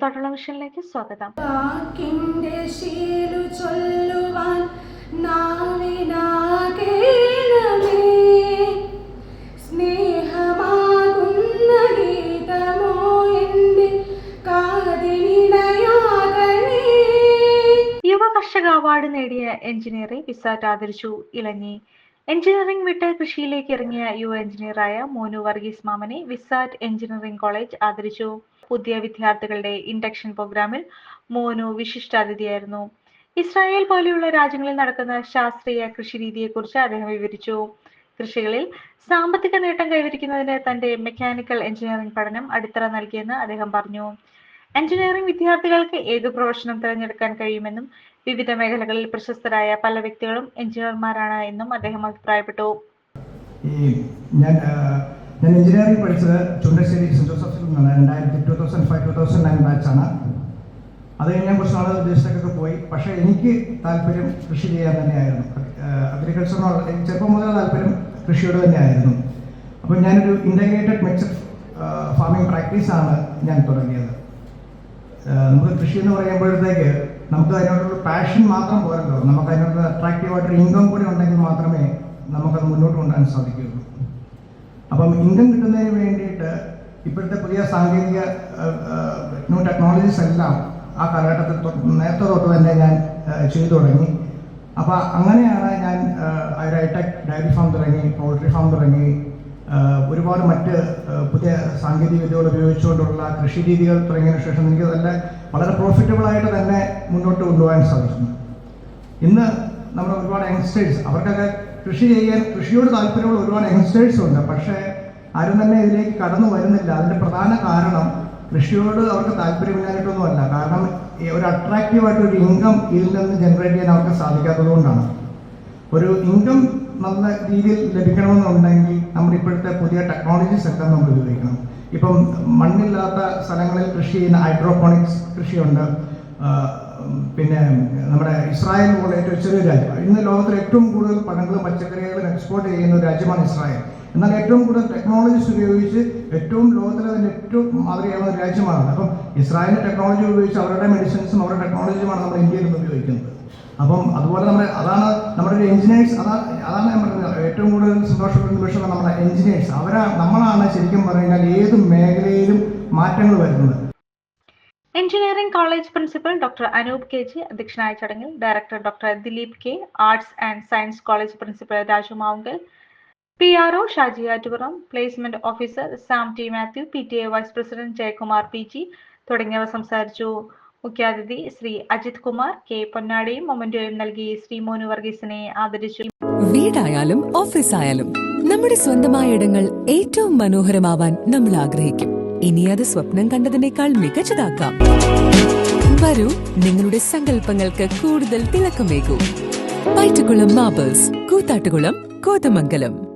കൂത്താട്ടുള്ള മിഷനിലേക്ക് സ്വാഗതം. ചൊല്ലുവാൻ യുവ കർഷക അവാർഡ് നേടിയ എഞ്ചിനീയറെ വിസാറ്റ് ആദരിച്ചു. ഇലഞ്ഞി എഞ്ചിനീയറിംഗ് വിട്ട് കൃഷിയിലേക്ക് ഇറങ്ങിയ യു എഞ്ചിനീയറായ മോനു വർഗീസ് മാമനെ വിസാറ്റ് എഞ്ചിനീയറിംഗ് കോളേജ് ആദരിച്ചു. പുതിയ വിദ്യാർത്ഥികളുടെ ഇൻഡക്ഷൻ പ്രോഗ്രാമിൽ മോനു വിശിഷ്ടാതിഥിയായിരുന്നു. ഇസ്രായേൽ പോലെയുള്ള രാജ്യങ്ങളിൽ നടക്കുന്ന ശാസ്ത്രീയ കൃഷിരീതിയെക്കുറിച്ച് അദ്ദേഹം വിവരിച്ചു. കൃഷികളിൽ സാമ്പത്തിക നേട്ടം കൈവരിക്കുന്നതിന് തന്റെ മെക്കാനിക്കൽ എഞ്ചിനീയറിംഗ് പഠനം അടിത്തറ നൽകിയെന്ന് അദ്ദേഹം പറഞ്ഞു. എഞ്ചിനീയറിംഗ് വിദ്യാർത്ഥികൾക്ക് ഏത് പ്രൊഫഷനും തിരഞ്ഞെടുക്കാൻ കഴിയുമെന്നും വിവിധ മേഖലകളിൽ പ്രശസ്തരായ പല വ്യക്തികളും എഞ്ചിനീയർമാരാണ് എന്നും അദ്ദേഹം അഭിപ്രായപ്പെട്ടു. ഞാൻ എഞ്ചിനീയറിംഗ് പഠിച്ചത് ചുണ്ടശ്ശേരി സെന്റ് ജോസഫിൽ നിന്നാണ്. രണ്ടായിരത്തി two thousand five two thousand nine ബാച്ചാണ് അത് കഴിഞ്ഞ് ഞാൻ കുറച്ച് നാൾ വിദേശത്തേക്കൊക്കെ പോയി. പക്ഷേ എനിക്ക് താല്പര്യം കൃഷി ചെയ്യാൻ തന്നെയായിരുന്നു. അഗ്രികൾച്ചറിനോട് ചെറുപ്പം മുതൽ താല്പര്യം കൃഷിയോട് തന്നെയായിരുന്നു. അപ്പോൾ ഞാനൊരു ഇന്റഗ്രേറ്റഡ് മിക്സഡ് ഫാമിംഗ് പ്രാക്ടീസാണ് ഞാൻ തുടങ്ങിയത്. നമുക്ക് കൃഷി എന്ന് പറയുമ്പോഴത്തേക്ക് നമുക്ക് അതിനോടുള്ള പാഷൻ മാത്രം പോരല്ലോ. നമുക്ക് അതിനോട് അട്രാക്റ്റീവായിട്ടൊരു ഇൻകം കൂടി ഉണ്ടെങ്കിൽ മാത്രമേ നമുക്കത് മുന്നോട്ട് കൊണ്ടുപോകാൻ സാധിക്കുകയുള്ളൂ. അപ്പം ഇൻകം കിട്ടുന്നതിന് വേണ്ടിയിട്ട് ഇപ്പോഴത്തെ പുതിയ സാങ്കേതിക ന്യൂ ടെക്നോളജീസ് എല്ലാം ആ കാലഘട്ടത്തിൽ നേരത്തെ തൊട്ട് തന്നെ ഞാൻ ചെയ്തു തുടങ്ങി. അപ്പോൾ അങ്ങനെയാണ് ഞാൻ ഹൈടെക് ഡയറി ഫാം തുടങ്ങി പൗൾട്രി ഫാം തുടങ്ങി ഒരുപാട് മറ്റ് പുതിയ സാങ്കേതിക വിദ്യകൾ ഉപയോഗിച്ചുകൊണ്ടുള്ള കൃഷി രീതികൾ തുടങ്ങിയതിനു ശേഷം എനിക്ക് നല്ല വളരെ പ്രോഫിറ്റബിൾ ആയിട്ട് തന്നെ മുന്നോട്ട് കൊണ്ടുപോകാൻ സാധിക്കുന്നു. ഇന്ന് നമ്മുടെ ഒരുപാട് യങ്സ്റ്റേഴ്സ് അവർക്കൊക്കെ കൃഷി ചെയ്യാൻ കൃഷിയോട് താല്പര്യമുള്ള ഒരുപാട് യങ്സ്റ്റേഴ്സ് ഉണ്ട്. പക്ഷേ ആരും തന്നെ ഇതിലേക്ക് കടന്നു വരുന്നില്ല. അതിന്റെ പ്രധാന കാരണം കൃഷിയോട് അവർക്ക് താല്പര്യമില്ലാഞ്ഞിട്ടൊന്നുമല്ല. കാരണം ഒരു അട്രാക്റ്റീവായിട്ടൊരു ഇൻകം ഇതിൽ നിന്ന് ജനറേറ്റ് ചെയ്യാൻ അവർക്ക് സാധിക്കാത്തത് കൊണ്ടാണ്. ഒരു ഇൻകം നല്ല രീതിയിൽ ലഭിക്കണമെന്നുണ്ടെങ്കിൽ നമ്മൾ ഇപ്പോഴത്തെ പുതിയ ടെക്നോളജീസ് ഒക്കെ നമ്മൾ ഉപയോഗിക്കണം. ഇപ്പം മണ്ണില്ലാത്ത സ്ഥലങ്ങളിൽ കൃഷി ചെയ്യുന്ന ഹൈഡ്രോപോണിക്സ് കൃഷിയുണ്ട്. പിന്നെ നമ്മുടെ ഇസ്രായേൽ പോലെ ഏറ്റവും ചെറിയ രാജ്യമാണ് ഇന്ന് ലോകത്തിൽ ഏറ്റവും കൂടുതൽ പഴങ്ങളും പച്ചക്കറികളും എക്സ്പോർട്ട് ചെയ്യുന്ന ഒരു രാജ്യമാണ് ഇസ്രായേൽ. എന്നാൽ ഏറ്റവും കൂടുതൽ ടെക്നോളജീസ് ഉപയോഗിച്ച് ഏറ്റവും ലോകത്തിലെ തന്നെ ഏറ്റവും മാതൃകയാവുന്ന ഒരു രാജ്യമാണ് അപ്പം ഇസ്രായേലിന്റെ ടെക്നോളജി ഉപയോഗിച്ച് അവരുടെ മെഡിസിൻസും അവരുടെ ടെക്നോളജിയുമാണ് നമ്മൾ ഇന്ത്യയിൽ നിന്ന് ഉപയോഗിക്കുന്നത്. അപ്പം അതുപോലെ നമ്മുടെ അതാണ് നമ്മുടെ ഒരു എഞ്ചിനീയേഴ്സ് അതാ അതാണ് നമ്മുടെ ഏറ്റവും കൂടുതൽ സന്തോഷപ്പെടുന്ന നിമിഷം നമ്മുടെ എഞ്ചിനീയേഴ്സ് അവരാ നമ്മളാണ് ശരിക്കും പറഞ്ഞാൽ ഏത് മേഖലയിലും മാറ്റങ്ങൾ വരുന്നത്. Engineering college principal doctor Anoop K G അധ്യക്ഷനായ ചടങ്ങിൽ director doctor Dileep K arts and science college principal Raju Mavunkal P R O Shaji Attupuram placement officer Sam T Mathew P T A vice president Jayakumar P G തുടങ്ങിയവർ സംസാരിച്ചു. മുഖ്യാതിഥി Shri Ajith Kumar K പൊന്നാടിയും മൊമന്റോയും നൽകി ശ്രീ മോനു വർഗീസിനെ ആദരിച്ചു. വീടായാലും ഓഫീസായാലും നമ്മുടെ സ്വന്തമായ ഇടങ്ങൾ ഏറ്റവും മനോഹരമാവാൻ നമ്മൾ ആഗ്രഹിക്കും. ഇനി അത് സ്വപ്നം കണ്ടതിനേക്കാൾ മികച്ചതാക്കാം. വരൂ നിങ്ങളുടെ സങ്കല്പങ്ങൾക്ക് കൂടുതൽ തിളക്കമേകൂ. പൈറ്റുകുളം മാബേഴ്സ് കൂത്താട്ടുകുളം കോതമംഗലം.